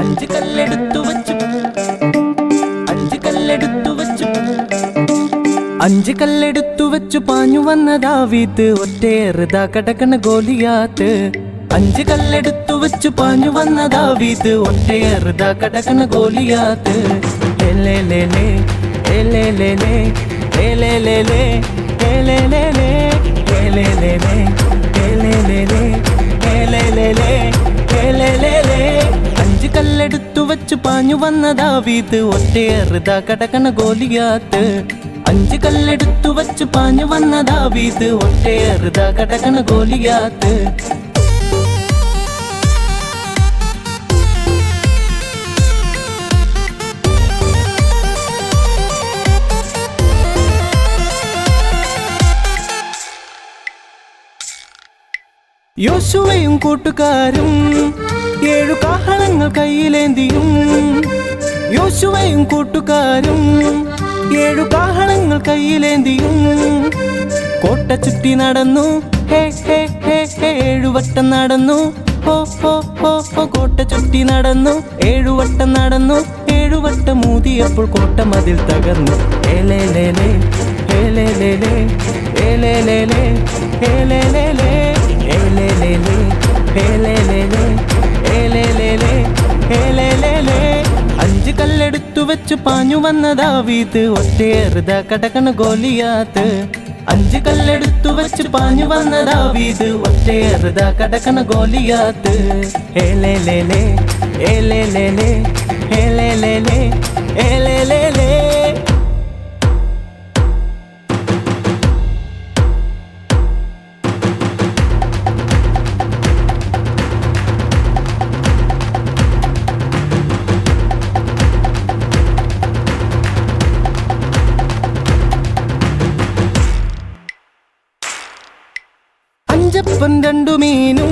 അഞ്ച് കല്ലെടുത്തു വച്ചു അഞ്ച് കല്ലെടുത്തു വച്ചു അഞ്ച് കല്ലെടുത്തു വെച്ചു പാഞ്ഞു വന്നതാ വീത്ത് ഒറ്റയേറുതാ കടക്കണ ഗോലിയാത്ത് അഞ്ച് കല്ലെടുത്തു വെച്ചു പാഞ്ഞു വന്നതാ വീത്ത് ഒറ്റയേറുതാ കടക്കണ ഗോലിയാത്ത് ലേ എലേലേലേ, എലേലേലേ, എലേലേലേ, എലേലേലേ, കല്ലെടുത്തു വെച്ചു പാഞ്ഞു വന്നതാ വീത് ഒറ്റയേറുതാ കടക്കണ ഗോലിയാത്ത്. അഞ്ച് കല്ലെടുത്തു വച്ചു പാഞ്ഞു വന്നതാ വീത് ഒറ്റയേറുതാ കടക്കണ ഗോലിയാത്ത്. യോശുവയും കൂട്ടുകാരും ഏഴു കാഹളങ്ങൾ കയ്യിലേന്തിയും. യോശുവയും കൂട്ടുകാരും ഏഴു കാഹളങ്ങൾ കയ്യിലേന്തിയും. കോട്ട ചുറ്റി നടന്നു ഹേ ഹേ ഹേ ഏഴുവട്ടം നടന്നു. കോട്ട ചുറ്റി നടന്നു ഏഴുവട്ടം നടന്നു. ഏഴുവട്ടം മൂതിയപ്പോൾ കോട്ട മതിൽ തകർന്നു. ഏലേലേലേ ഏലേലേലേ ഏലേലേലേ അഞ്ച് കല്ലെടുത്തു വെച്ചു പാഞ്ഞു വന്നതാ വീത് ഒറ്റയേറുത കടകണ ഗോലിയാത്ത്. അഞ്ച് കല്ലെടുത്തു വെച്ച് പാഞ്ഞു വന്നതാ വീത് ഒറ്റയേറുത കടകണ ഗോലിയാത്ത്. ഏലേലേലേ ഏലേലേലേ ഏലേലേലേ ഏലേലേലേ അഞ്ചപ്പൻ രണ്ടു മീനും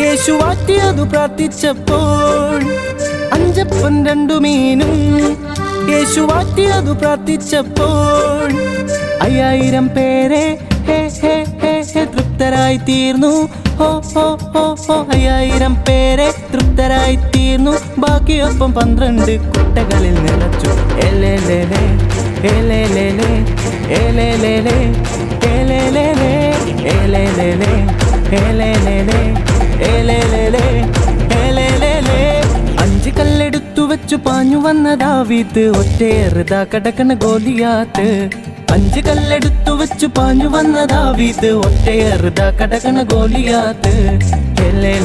യേശു വാറ്റിയതു പ്രാർത്ഥിച്ചപ്പോൾ. അഞ്ചപ്പൻ രണ്ടു മീനും യേശു വാറ്റിയതു പ്രാർത്ഥിച്ചപ്പോൾ. അയ്യായിരം പേരെ ഹേ ഹേ ഹേ ഹേ തൃപ്തരായി തീർന്നു. ഹോ ഹോ ഹോ ഹോ അയ്യായിരം പേരെ തൃപ്തരായി തീർന്നു. ബാക്കിയൊപ്പം പന്ത്രണ്ട് കുട്ടകളിൽ നിറച്ചു. എലേലേലേ എലേലേലേ എലേലേലേ എലേലേലേ ഏലേലേലേ ഏലേലേലേ ഏലേലേലേ ഏലേലേലേ അഞ്ച് കല്ലെടുത്തു വെച്ചു പാഞ്ഞു വന്നതാ വീത് ഒറ്റയേറുതാ കടക്കണ ഗോലിയാത്ത്. അഞ്ച് കല്ലെടുത്തു വെച്ച് പാഞ്ഞു വന്ന ദാവീത് ഒറ്റയേറുത കടകണ ഗോലിയാത്ത്. ഏലേ